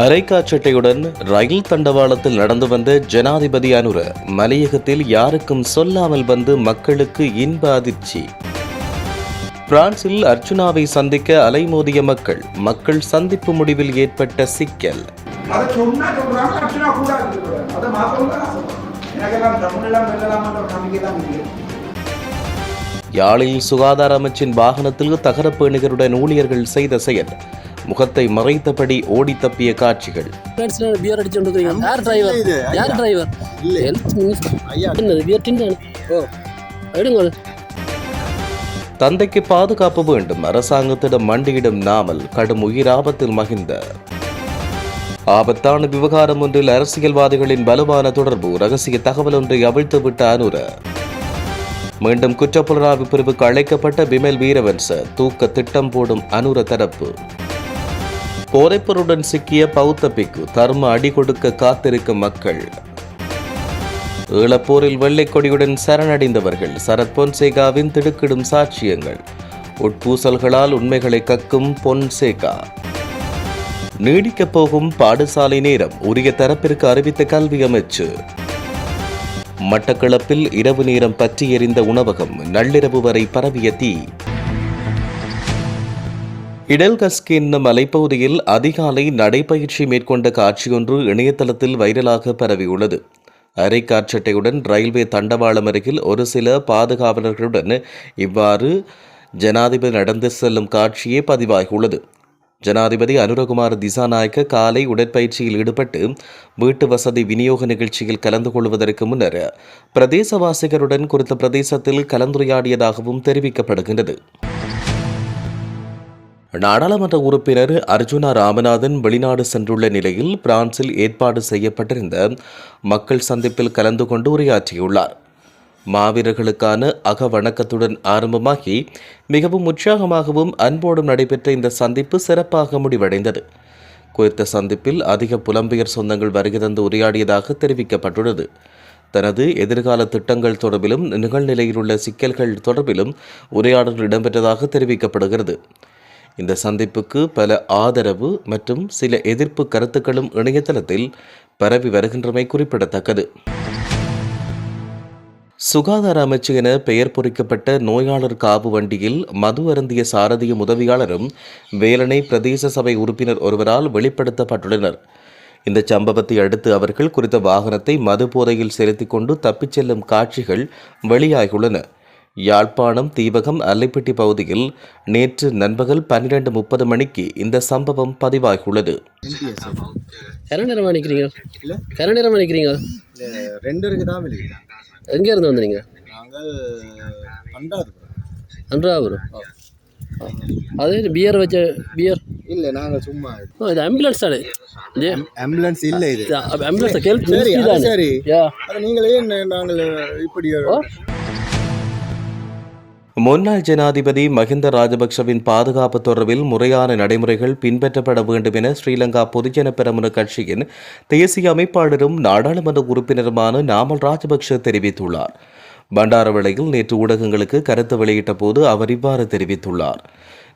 அரைக்காச்சட்டையுடன் ரயில் தண்டவாளத்தில் நடந்து வந்த ஜனாதிபதி அனுர மலையகத்தில் யாருக்கும் சொல்லாமல் வந்து மக்களுக்கு இன்ப அதிர்ச்சி. பிரான்சில் அர்ச்சுனாவை சந்திக்க அலைமோதிய மக்கள் மக்கள் சந்திப்பு முடிவில் ஏற்பட்ட சிக்கல். யாழில் சுகாதார அமைச்சின் வாகனத்தில் தகரப்பேணிகருடன் ஊழியர்கள் செய்த செயல். முகத்தை மறைத்தபடி ஓடி தப்பிய காட்சிகள். ஃப்ரெண்ட்ஸ்ல பியர் அடிச்சுட்டு இருக்கீங்க யார் டிரைவர் யார் டிரைவர் ஹெல்த் மினிஸ்டர் என்னது பியர் டின் ஓ எடுங்க. அது. தந்தைக்கு பாதுகாப்பு வேண்டும். அரசாங்கத்திடம் மண்டியிடும் நாமல் கடும் உயிராபத்தில் மகிந்த ஆபத்தான விவகாரம் ஒன்றில் அரசியல்வாதிகளின் வலுவான தொடர்பு ரகசிய தகவல் ஒன்றை அவிழ்த்துவிட்ட அனுர. மீண்டும் குற்றப்புலனாய்வு பிரிவுக்கு அழைக்கப்பட்ட பிமல் வீரவன்ச தூக்க திட்டம் போடும் அனுர தரப்பு. போதைப்பொருளுடன் சிக்கிய பௌத்த பிக்கு தர்ம அடி கொடுக்க காத்திருக்கும் மக்கள். ஈழப்போரில் வெள்ளை கொடியுடன் சரணடைந்தவர்கள் சரத் பொன்சேகாவின் திடுக்கிடும் சாட்சியங்கள். உட்பூசல்களால் உண்மைகளை கக்கும் பொன்சேகா. நீடிக்கப் போகும் பாடசாலை நேரம் உரிய தரப்பிற்கு அறிவித்த கல்வி அமைச்சு. மட்டக்களப்பில் இரவு நேரம் பற்றி எறிந்த உணவகம் நள்ளிரவு வரை பரவிய தீ. இடல்கஸ்கி என்னும் மலைப்பகுதியில் அதிகாலை நடைபயிற்சி மேற்கொண்ட காட்சியொன்று இணையதளத்தில் வைரலாக பரவியுள்ளது. அரைக்காற்றட்டையுடன் ரயில்வே தண்டவாளம் அருகில் ஒரு சில பாதுகாவலர்களுடன் இவ்வாறு ஜனாதிபதி நடந்து செல்லும் காட்சியே பதிவாகியுள்ளது. ஜனாதிபதி அனுரகுமார் திசாநாயக்க காலை உடற்பயிற்சியில் ஈடுபட்டு வீட்டு வசதி விநியோக நிகழ்ச்சியில் கலந்து கொள்வதற்கு முன்னர் பிரதேசவாசிகளுடன் குறித்த பிரதேசத்தில் கலந்துரையாடியதாகவும் தெரிவிக்கப்படுகின்றது. நாடாளுமன்ற உறுப்பினர் அர்ஜுனா ராமநாதன் வெளிநாடு சென்றுள்ள நிலையில் பிரான்சில் ஏற்பாடு செய்யப்பட்டிருந்த மக்கள் சந்திப்பில் கலந்து கொண்டு உரையாற்றியுள்ளார். மாவீரர்களுக்கான அக வணக்கத்துடன் ஆரம்பமாகி மிகவும் உற்சாகமாகவும் அன்போடும் நடைபெற்ற இந்த சந்திப்பு சிறப்பாக முடிவடைந்தது. குறித்த சந்திப்பில் அதிக புலம்பெயர் சொந்தங்கள் வருகை தந்து உரையாடியதாக தெரிவிக்கப்பட்டுள்ளது. தனது எதிர்கால திட்டங்கள் தொடர்பிலும் நிகழ்நிலையில் உள்ள சிக்கல்கள் தொடர்பிலும் உரையாடல் இடம்பெற்றதாக தெரிவிக்கப்படுகிறது. இந்த சந்திப்புக்கு பல ஆதரவு மற்றும் சில எதிர்ப்பு கருத்துக்களும் இணையதளத்தில் பரவி வருகின்றமை குறிப்பிடத்தக்கது. சுகாதார அமைச்சு என பெயர் பொறிக்கப்பட்ட நோயாளர் காவு வண்டியில் மது அருந்திய சாரதியும் உதவியாளரும் வேலனை பிரதேச சபை உறுப்பினர் ஒருவரால் வெளிப்படுத்தப்பட்டுள்ளனர். இந்த சம்பவத்தை அடுத்து அவர்கள் குறித்த வாகனத்தை மது போதையில் செலுத்திக் கொண்டு தப்பிச் செல்லும் காட்சிகள் வெளியாகியுள்ளன. யாழ்ப்பாணம் தீவகம் அல்லைப்பட்டி பகுதியில் நேற்று நண்பகல் பன்னிரண்டு முப்பது மணிக்கு இந்த சம்பவம் பதிவாகியுள்ளது. எங்கே இருந்து வந்தீங்க? அன்றாபுரம். அதே பியர் வச்ச பியர் இல்லை நாங்கள் சும்மா ஓ இது ஆம்புலன்ஸ் தானே? ஆம்புலன்ஸ் இல்லை இது. ஆம்புலன்ஸ் ஹெல்ப் சரி சரி. யா. அது நீங்களே என்ன நாங்கள் இப்படி முன்னாள் ஜனாதிபதி மஹிந்த ராஜபக்ஷவின் பாதுகாப்பு தொடர்பில் முறையான நடைமுறைகள் பின்பற்றப்பட வேண்டும் என ஸ்ரீலங்கா பொதுஜன பெரமுன கட்சியின் தேசிய அமைப்பாளரும் நாடாளுமன்ற உறுப்பினருமான நாமல் ராஜபக்ஷ தெரிவித்துள்ளார். பண்டாரவளையில் நேற்று ஊடகங்களுக்கு கருத்து வெளியிட்ட போது அவர் இவ்வாறு தெரிவித்துள்ளார்.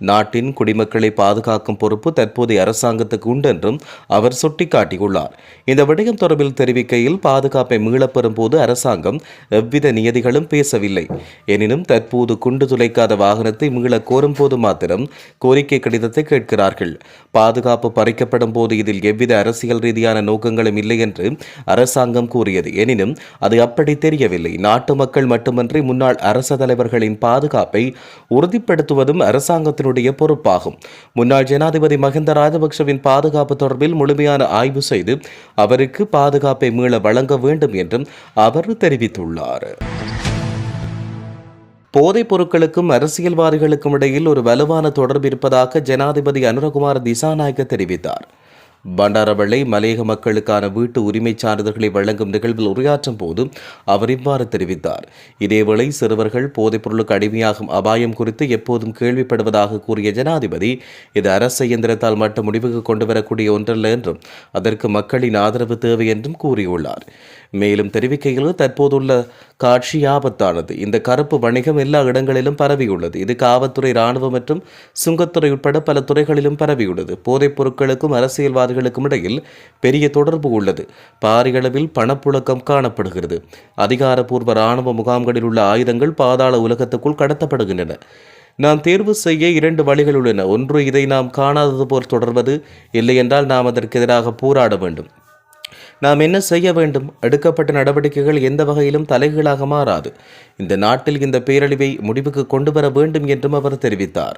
நாட்டின் குடிமக்களை பாதுகாக்கும் பொறுப்பு தற்போதைய அரசாங்கத்துக்கு உண்டென்றும் அவர் சுட்டிக்காட்டியுள்ளார். இந்த விடயம் தொடர்பில் தெரிவிக்கையில் பாதுகாப்பை மீளப்பெறும் போது அரசாங்கம் எவ்வித நியதிகளும் பேசவில்லை. எனினும் தற்போது குண்டு துளைக்காத வாகனத்தை மீள கோரும் போது மாத்திரம் கோரிக்கை கடிதத்தை கேட்கிறார்கள். பாதுகாப்பு பறிக்கப்படும் போது இதில் எவ்வித அரசியல் ரீதியான நோக்கங்களும் இல்லை என்று அரசாங்கம் கூறியது. எனினும் அது அப்படி தெரியவில்லை. நாட்டு மக்கள் மட்டுமன்றி முன்னாள் அரச தலைவர்களின் பாதுகாப்பை உறுதிப்படுத்துவதும் அமைச்சருடைய பொறுப்பாகும். முன்னாள் ஜனாதிபதி மஹிந்த ராஜபக்ஷவின் பாதுகாப்பு தொடர்பில் முழுமையான ஆய்வு செய்து அவருக்கு பாதுகாப்பை மீள வழங்க வேண்டும் என்றும் அவர் தெரிவித்துள்ளார். போதைப் பொருட்களுக்கும் அரசியல்வாதிகளுக்கும் இடையில் ஒரு வலுவான தொடர்பு இருப்பதாக ஜனாதிபதி அனுரகுமார் திசாநாயக்க தெரிவித்தார். பண்டாரவளை மலையக மக்களுக்கான வீட்டு உரிமை சான்றிதழ்களை வழங்கும் நிகழ்வில் உரையாற்றும் போது அவர் இவ்வாறு தெரிவித்தார். இதேவேளை சிறுவர்கள் போதைப் பொருளுக்கு அடிமையாகும் அபாயம் குறித்து எப்போதும் கேள்விப்படுவதாக கூறிய ஜனாதிபதி இது அரச இயந்திரத்தால் மட்டும் முடிவுக்கு கொண்டு வரக்கூடிய ஒன்றல்ல என்றும் அதற்கு மக்களின் ஆதரவு தேவை என்றும் கூறியுள்ளார். மேலும் தெரிவிக்கையில் தற்போதுள்ள காட்சி ஆபத்தானது. இந்த கருப்பு வணிகம் எல்லா இடங்களிலும் பரவியுள்ளது. இது காவல்துறை ராணுவம் மற்றும் சுங்கத்துறை உட்பட பல துறைகளிலும் பரவியுள்ளது. போதைப் பொருட்களுக்கும் அரசியல்வாதிகள் அதிகாரிகளுக்கும் இடையில் பெரிய தொடர்பு உள்ளது. பாரிய அளவில் பணப்புழக்கம் காணப்படுகிறது. அதிகாரப்பூர்வ இராணுவ முகாம்களில் உள்ள ஆயுதங்கள் பாதாள உலகத்துக்குள் கடத்தப்படுகின்றன. நாம் தேர்வு செய்ய இரண்டு வழிகள் உள்ளன. ஒன்று இதை நாம் காணாதது போல் தொடர்வது. இல்லையென்றால் நாம் அதற்கு எதிராக போராட வேண்டும். நாம் என்ன செய்ய வேண்டும்? எடுக்கப்பட்ட நடவடிக்கைகள் எந்த வகையிலும் தலைகீழாக மாறாது. இந்த நாட்டில் இந்த பேரழிவை முடிவுக்கு கொண்டு வர வேண்டும் என்றும் அவர் தெரிவித்தார்.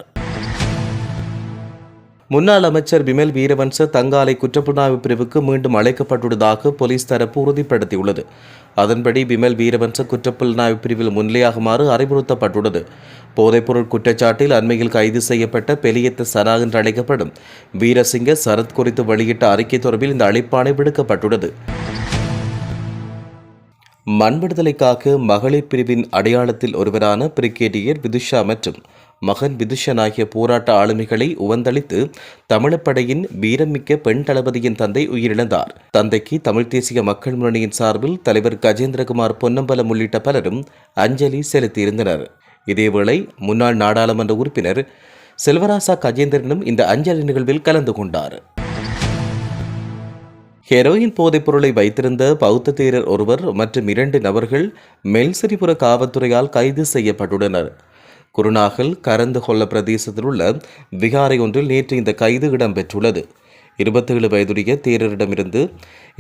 முன்னாள் அமைச்சர் பிமல் வீரவன்ச தங்காலை குற்றப்புலனாய்வு பிரிவுக்கு மீண்டும் அழைக்கப்பட்டுள்ளதாக போலீஸ் தரப்பு உறுதிப்படுத்தியுள்ளது. அதன்படி பிமல் வீரவன்ச குற்றப்புலனாய்வு பிரிவில் முன்னிலையாகுமாறு அறிவுறுத்தப்பட்டுள்ளது. போதைப்பொருள் குற்றச்சாட்டில் அண்மையில் கைது செய்யப்பட்ட பெலியத்த சரா என்று அழைக்கப்படும் வீரசிங்க சரத் குறித்து வெளியிட்ட அறிக்கை தொடர்பில் இந்த அழைப்பாணை விடுக்கப்பட்டுள்ளது. மண் விடுதலைக்காக மகளிர் பிரிவின் அடையாளத்தில் ஒருவரான பிரிகேடியர் விதுஷா மற்றும் மகன் விதுஷன் ஆகிய போராட்ட ஆளுமைகளை உவந்தளித்து தமிழப்படையின் வீரமிக்க பெண் தளபதியின் தந்தை உயிரிழந்தார். தந்தைக்கு தமிழ் தேசிய மக்கள் முன்னணியின் சார்பில் தலைவர் கஜேந்திரகுமார் பொன்னம்பலம் உள்ளிட்ட பலரும் அஞ்சலி செலுத்தியிருந்தனர். இதேவேளை முன்னாள் நாடாளுமன்ற உறுப்பினர் செல்வராசா கஜேந்திரனும் இந்த அஞ்சலி நிகழ்வில் கலந்து கொண்டார். ஹெரோயின் போதைப் பொருளை வைத்திருந்த பௌத்த தேரர் ஒருவர் மற்றும் இரண்டு நபர்கள் மெல்சரிபுர காவல்துறையால் கைது செய்யப்பட்டுள்ளனர். குருநாகல் கரந்துகொல்ல பிரதேசத்தில் உள்ள விகாரை ஒன்றில் நேற்று இந்த கைது இடம்பெற்றுள்ளது. இருபத்தேழு வயதுடைய தேரரிடமிருந்து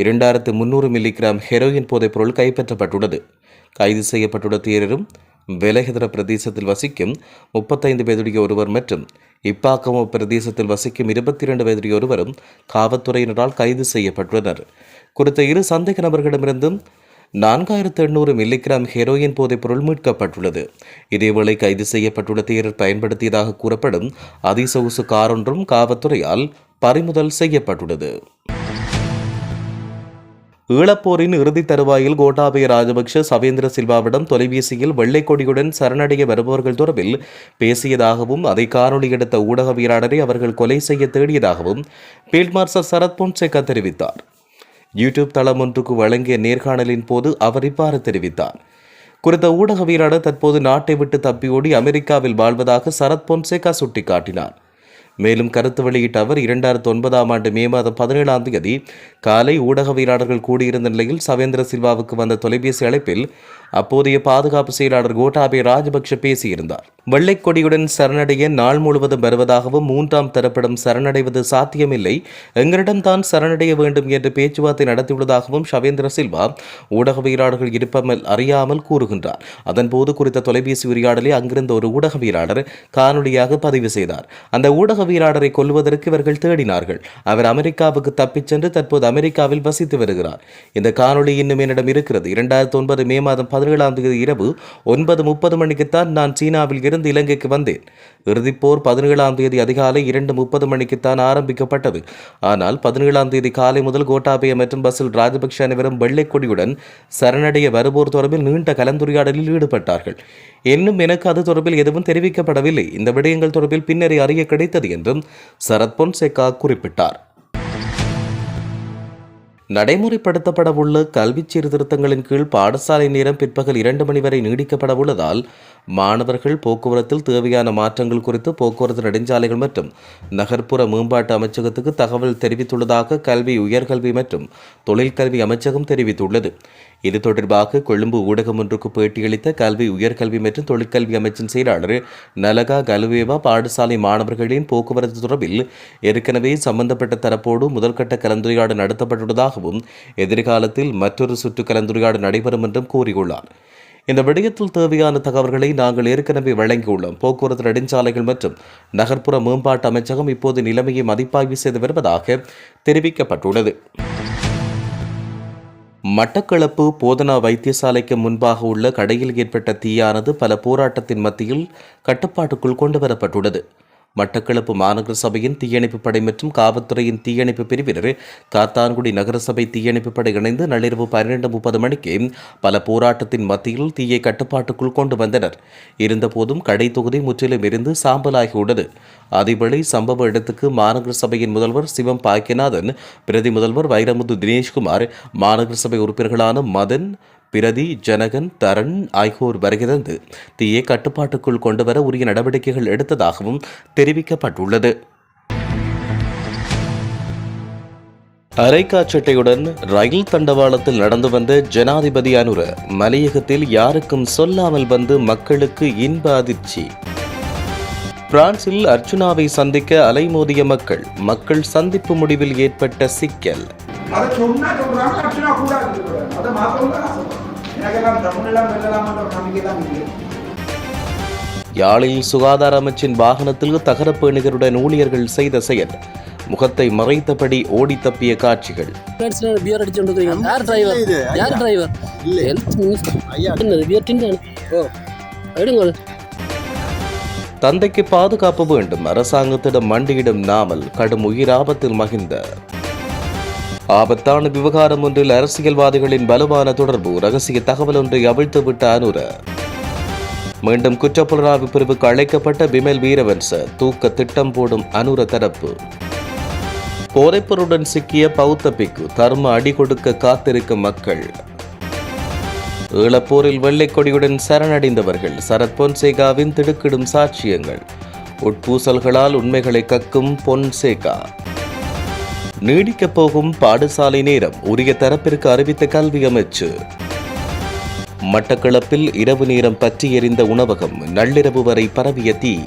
இரண்டாயிரத்து முன்னூறு மில்லிகிராம் ஹெரோயின் போதைப் பொருள் கைப்பற்றப்பட்டுள்ளது. கைது செய்யப்பட்டுள்ள தேரரும் வெலகதர பிரதேசத்தில் வசிக்கும் முப்பத்தைந்து வயதுடைய ஒருவர் மற்றும் இப்பாக்கமோ பிரதேசத்தில் வசிக்கும் இருபத்தி இரண்டு வயதுடைய ஒருவரும் காவல்துறையினரால் கைது செய்யப்பட்டுள்ளனர். குறித்த இரு சந்தேக நபர்களிடமிருந்தும் நான்காயிரத்து எண்ணூறு மில்லிகிராம் ஹெரோயின் போதைப் பொருள் மீட்கப்பட்டுள்ளது. இதேவேளை கைது செய்யப்பட்டுள்ள தேரர் பயன்படுத்தியதாக கூறப்படும் அதிசொகுசு காரொன்றும் காவல்துறையால் பறிமுதல் செய்யப்பட்டுள்ளது. ஈழப்போரின் இறுதி தருவாயில் கோட்டாபய ராஜபக்ஷ சவேந்திர சில்வாவிடம் தொலைபேசியில் வெள்ளை கொடியுடன் சரணடைய வருபவர்கள் தொடர்பில் பேசியதாகவும் அதை காணொலி எடுத்த ஊடகவியலாளரை அவர்கள் கொலை செய்ய தேடியதாகவும் பீல்ட் மார்ஷல் சரத் பொன்சேகா தெரிவித்தார். யூடியூப் தளம் ஒன்றுக்கு வழங்கிய நேர்காணலின் போது அவர் இவ்வாறு தெரிவித்தார். குறித்த ஊடகவியலாளர் தற்போது நாட்டை விட்டு தப்பியோடி அமெரிக்காவில் வாழ்வதாக சரத் பொன்சேகா சுட்டிக்காட்டினார். மேலும் கருத்து வெளியிட்ட அவர் இரண்டாயிரத்து ஒன்பதாம் ஆண்டு மே மாதம் பதினேழாம் தேதி காலை ஊடகவியலாளர்கள் கூடியிருந்த நிலையில் சவேந்திர சில்வாவுக்கு வந்த தொலைபேசி அழைப்பில் அப்போதைய பாதுகாப்பு செயலாளர் கோட்டாபே ராஜபக்ஷ பேசியிருந்தார். வெள்ளைக் கொடியுடன் சரணடைய நாள் முழுவதும் வருவதாகவும் மூன்றாம் தரப்பிடம் சரணடைவது சாத்தியமில்லை. எங்களிடம் தான் சரணடைய வேண்டும் என்று பேச்சுவார்த்தை நடத்தியுள்ளதாகவும் ஷவேந்திர சில்வா ஊடகவியலாளர்கள் இருப்பமல் அறியாமல் கூறுகின்றார். அதன்போது குறித்த தொலைபேசி உரையாடலை அங்கிருந்த ஒரு ஊடகவியலாளர் காணொலியாக பதிவு செய்தார். அந்த ஊடகவியலாளரை கொல்வதற்கு இவர்கள் தேடினார்கள். அவர் அமெரிக்காவுக்கு தப்பிச் சென்று தற்போது அமெரிக்காவில் வசித்து வருகிறார். இந்த காணொலி இன்னும் என்னிடம் இருக்கிறது. இரண்டாயிரத்தி ஒன்பது மே மாதம் பதினேழாம் தேதி இரவு ஒன்பது முப்பது மணிக்குத்தான் நான் சீனாவில் இருந்து இலங்கைக்கு வந்தேன். இறுதிப்போர் பதினேழாம் தேதி அதிகாலை இரண்டு முப்பது மணிக்குத்தான் ஆரம்பிக்கப்பட்டது. ஆனால் பதினேழாம் தேதி காலை முதல் கோட்டாபய மற்றும் பஸ்ஸில் ராஜபக்ஷ அனைவரும் வெள்ளைக் கொடியுடன் சரணடைய வருவோர் தொடர்பில் நீண்ட கலந்துரையாடலில் ஈடுபட்டார்கள். இன்னும் எனக்கு அது தொடர்பில் எதுவும் தெரிவிக்கப்படவில்லை. இந்த விடயங்கள் தொடர்பில் பின்னரே அறிய கிடைத்தது என்றும் சரத் பொன்சேகா குறிப்பிட்டார். நடைமுறைப்படுத்தப்படவுள்ள கல்வி சீர்திருத்தங்களின் கீழ் பாடசாலை நேரம் பிற்பகல் இரண்டு மணி வரை நீடிக்கப்பட உள்ளதால் மாணவர்கள் போக்குவரத்தில் தேவையான மாற்றங்கள் குறித்து போக்குவரத்து நெடுஞ்சாலைகள் மற்றும் நகர்ப்புற மேம்பாட்டு அமைச்சகத்துக்கு தகவல் தெரிவித்துள்ளதாக கல்வி உயர்கல்வி மற்றும் தொழிற்கல்வி அமைச்சகம் தெரிவித்துள்ளது. இது தொடர்பாக கொழும்பு ஊடகம் ஒன்றுக்கு பேட்டியளித்த கல்வி உயர்கல்வி மற்றும் தொழிற்கல்வி அமைச்சின் செயலாளர் நலகா கலுவேவா பாடசாலை மாணவர்களின் போக்குவரத்து தொடர்பில் ஏற்கனவே சம்பந்தப்பட்ட தரப்போடு முதல்கட்ட கலந்துரையாடல் நடத்தப்பட்டுள்ளதாகவும் எதிர்காலத்தில் மற்றொரு சுற்று கலந்துரையாடல் நடைபெறும் என்றும் கூறியுள்ளார். இந்த விடயத்தில் தேவையான தகவல்களை நாங்கள் ஏற்கனவே வழங்கியுள்ளோம். போக்குவரத்து நெடுஞ்சாலைகள் மற்றும் நகர்ப்புற மேம்பாட்டு அமைச்சகம் இப்போது நிலைமையை மதிப்பாய்வு செய்து வருவதாக தெரிவிக்கப்பட்டுள்ளது. மட்டக்களப்பு போதனா வைத்தியசாலைக்கு முன்பாக உள்ள கடையில் ஏற்பட்ட தீயானது பல போராட்டத்தின் மத்தியில் கட்டுப்பாட்டுக்குள் கொண்டு வரப்பட்டுள்ளது மட்டக்களப்பு மாநகர சபையின் தீயணைப்பு படை மற்றும் காவல்துறையின் தீயணைப்பு பிரிவினர் காத்தான்குடி நகரசபை தீயணைப்பு படை இணைந்து நள்ளிரவு பன்னிரண்டு முப்பது மணிக்கு பல போராட்டத்தின் மத்தியில் தீயை கட்டுப்பாட்டுக்குள் கொண்டு வந்தனர். இருந்தபோதும் கடை தொகுதி முற்றிலும் இருந்து சாம்பலாகியுள்ளது. அதேவேளை சம்பவ இடத்துக்கு மாநகர சபையின் முதல்வர் சிவம் பாக்கியநாதன் பிரதி முதல்வர் வைரமுத்து தினேஷ்குமார் மாநகர சபை உறுப்பினர்களான மதன் பிரதி ஜனகன் தரண் ஆகியோர் வருகிறந்து தீயை கட்டுப்பாட்டுக்குள் கொண்டுவர உரிய நடவடிக்கைகள் எடுத்ததாகவும் தெரிவிக்கப்பட்டுள்ளது. அரைக்காச்சட்டையுடன் ரயில் தண்டவாளத்தில் நடந்து வந்த ஜனாதிபதி அனுர மலையகத்தில் யாருக்கும் சொல்லாமல் வந்து மக்களுக்கு இன்ப அதிர்ச்சி. பிரான்சில் அர்ச்சுனாவை சந்திக்க அலைமோதிய மக்கள் மக்கள் சந்திப்பு முடிவில் ஏற்பட்ட சிக்கல். தமிழெல்லாம் நம்பிக்கை தான் யாழில் சுகாதார அமைச்சின் வாகனத்தில் தகரப்பேணிகருடன் ஊழியர்கள் செய்த செயல். முகத்தை மறைத்தபடி ஓடி தப்பிய காட்சிகள். பியர் யார் டிரைவர். யார் டிரைவர். ஹெல்த் தந்தைக்கு பாதுகாப்பு வேண்டும். அரசாங்கத்திடம் மண்டியிடும் நாமல் கடும் உயிராபத்தில் மகிந்த ஆபத்தான விவகாரம் ஒன்றில் அரசியல்வாதிகளின் வலுவான தொடர்பு ரகசிய தகவல் ஒன்றை அவிழ்த்துவிட்ட அனுர. மீண்டும் குற்றப்புலனாய்வு பிரிவுக்கு அழைக்கப்பட்ட பிமல் வீரவன்ச தூக்க திட்டம் போடும் அனுர தரப்பு. போரைப்பொருடன் சிக்கிய பௌத்த பிக்கு தர்ம அடி கொடுக்க காத்திருக்கும் மக்கள். ஈழப்போரில் வெள்ளைக்கொடியுடன் சரணடைந்தவர்கள் சரத் பொன்சேகாவின் திடுக்கிடும் சாட்சியங்கள். உட்பூசல்களால் உண்மைகளை கக்கும் பொன்சேகா. நீடிக்கப் போகும் பாடசாலை நேரம் உரிய தரப்பிற்கு அறிவித்த கல்வி அமைச்சு. மட்டக்களப்பில் இரவு நேரம் பற்றி எரிந்த உணவகம் நள்ளிரவு வரை பரவிய தீ.